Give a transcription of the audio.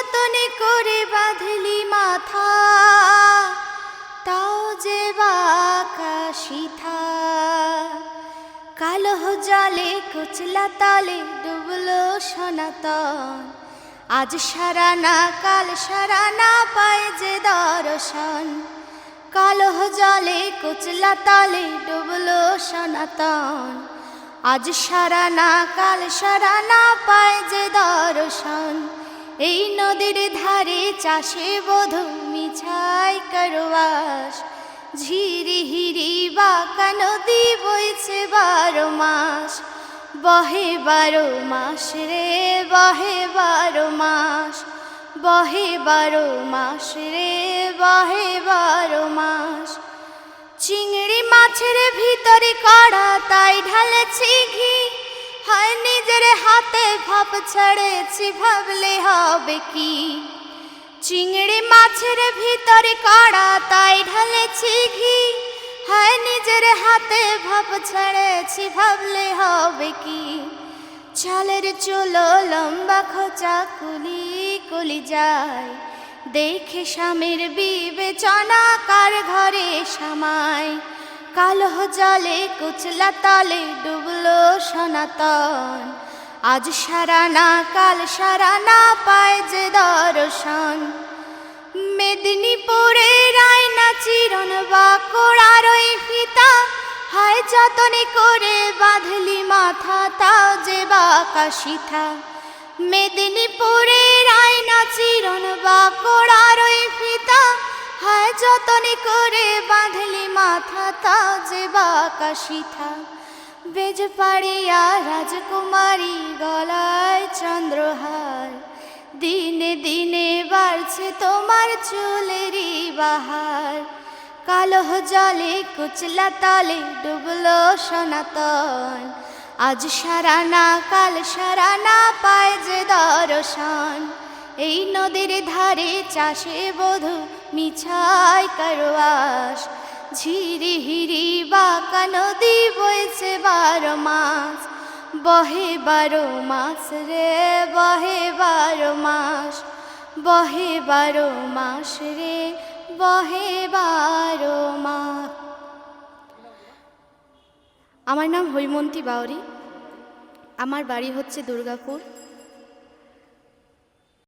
যতনে করে বাঁধলি মাথা, তাও যে বাকাশিথা কালো জলে কুচলা তালে ডুবলো সনাতন। আজ সারা না কাল সারা না পায় যে দর্শন। কালো জলে কুচলা তালে ডুবলো সনাতন। আজ সারা না কাল সারা না পায় যে দর্শন। এই নদীর ধারে চাষে বধু মিছাই করবাস। ঝিরি হিরি বাঁকা নদী বইছে বারো মাস। বহে বারো মাস রে, বহে বারো মাস। বহে বারো মাস রে, বহে বারো মাস। চিংড়ি মাছের ভিতরে কড়া, তাই ঢালেছি ঘি। হয় নিজের হাতে ভাব ছেড়েছি, ভাবলে হবে কি? চিংড়ি মাছের ভিতরে কড়া, তাই ঢালেছি ঘি। হয় নিজের হাতে ভাব ছেড়েছি, ভাবলে হবে কি? চালের চলো লম্বা খোঁচা, কুলি কুলি যায়। দেখে স্বামীর বিবেচনা, কার ঘরে সামায় কালো জলে কুচলা তলে ডুবলো সনাতন। আজ সারা না কাল সারা না পায় যে দর্শন। মেদিনীপুরে রায়না চিরন বা কোড়ার ফিতা। হায় যতনে করে বাঁধলি মাথা, তাও যে বাঁকা সিথা। মেদিনীপুরে রায়না চিরন বা কোড়ার ফিতা। হায় যতনে করে বাঁধলি মাথা যে বাঁকা সিথা বেজ পাড়িয়া রাজকুমারী গলায় চন্দ্রহার। দিনে দিনে বাড়ছে তোমার চুলেরই বাহার। কালো জলে কুচলা তলে ডুবলো সনাতন। আজ সারা না কাল সারা না পায় যে দর্শন। এই নদীর ধারে চাষে বধু মিছাই করবাস ঝিরি হিরি বাঁকা নদী বইছে বারো মাস। বহে বারো মাস রে, বহে বারো মাস। বহে বারো মাস রে, বহে বারো মাস আমার নাম হৈমন্তী বাউরি। আমার বাড়ি হচ্ছে দুর্গাপুর।